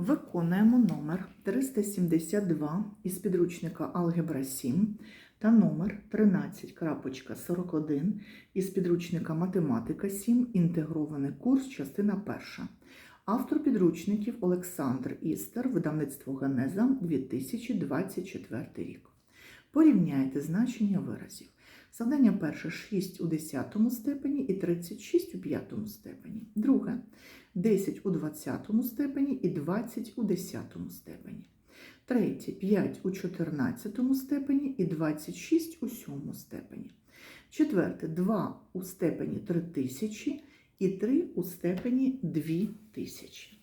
Виконуємо номер 372 із підручника Алгебра 7 та номер 13.41 із підручника Математика 7. Інтегрований курс, частина 1. Автор підручників Олександр Істер, видавництво Генеза 2024 рік. Порівняйте значення виразів. Завдання перше 6 у 10 степені і 36 у 5 степені. Друге 10 у 20 степені і 20 у 10 степені. Третє 5 у 14 степені і 26 у 7 степені. Четверте 2 у степені 3000 і 3 у степені 2000.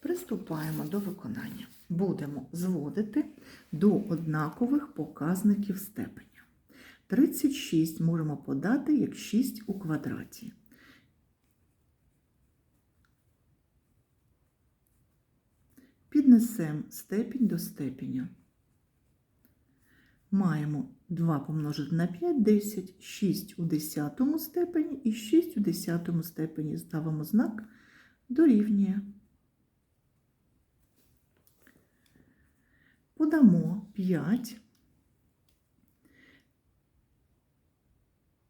Приступаємо до виконання. Будемо зводити до однакових показників степеня. 36 можемо подати як 6 у квадраті. Піднесемо степінь до степеня. Маємо 2 помножити на 5, 10, 6 у 10 степені і 6 у 10 степені. Ставимо знак дорівнює. Подамо 5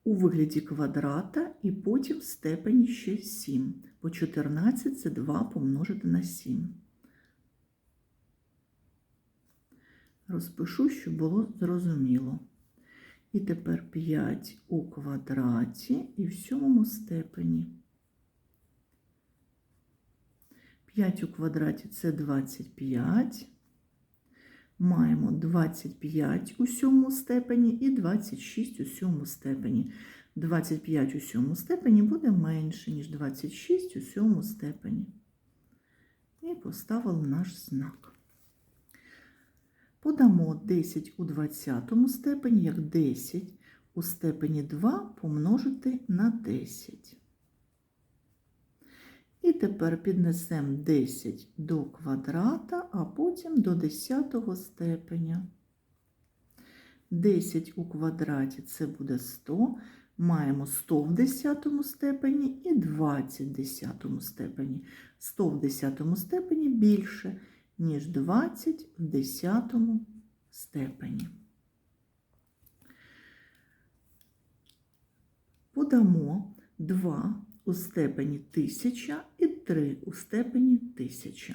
у вигляді квадрата і потім в степені ще 7. По 14 це 2 помножити на 7. Розпишу, щоб було зрозуміло. І тепер 5 у квадраті і в сьомому степені. 5 у квадраті це 25. Маємо 25 у сьомому степені і 26 у сьомому степені. 25 у сьомому степені буде менше, ніж 26 у сьомому степені. І поставили наш знак. Подамо 10 у 20 степені, як 10 у степені 2 помножити на 10. І тепер піднесемо 10 до квадрата, а потім до 10 степеня. 10 у квадраті це буде 100. Маємо 100 в 10 степені і 20 в 10 степені. 100 в 10 степені більше, ніж 20 в 10 степені. Подамо 2 у степені 1000 і 3 у степені 1000.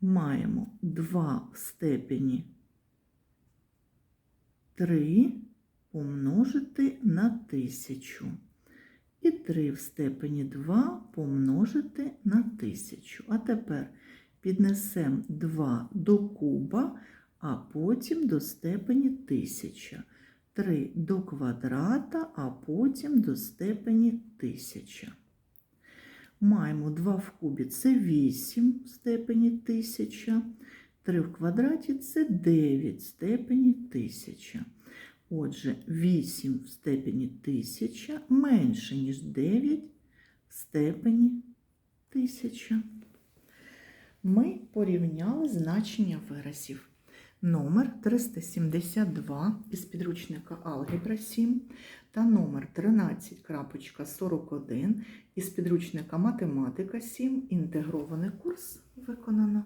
Маємо 2 в степені 3 помножити на 1000. І 3 в степені 2 помножити на 1000. А тепер піднесемо 2 до куба, а потім до степені 1000. 3 до квадрата, а потім до степені 1000. Маємо 2 в кубі це 8 в степені 1000. 3 в квадраті це 9 в степені 1000. Отже, 8 в степені 1000 менше, ніж 9 в степені 1000. Ми порівняли значення виразів. Номер 372 із підручника Алгебра 7 та номер 13.41 із підручника Математика 7. Інтегрований курс виконано.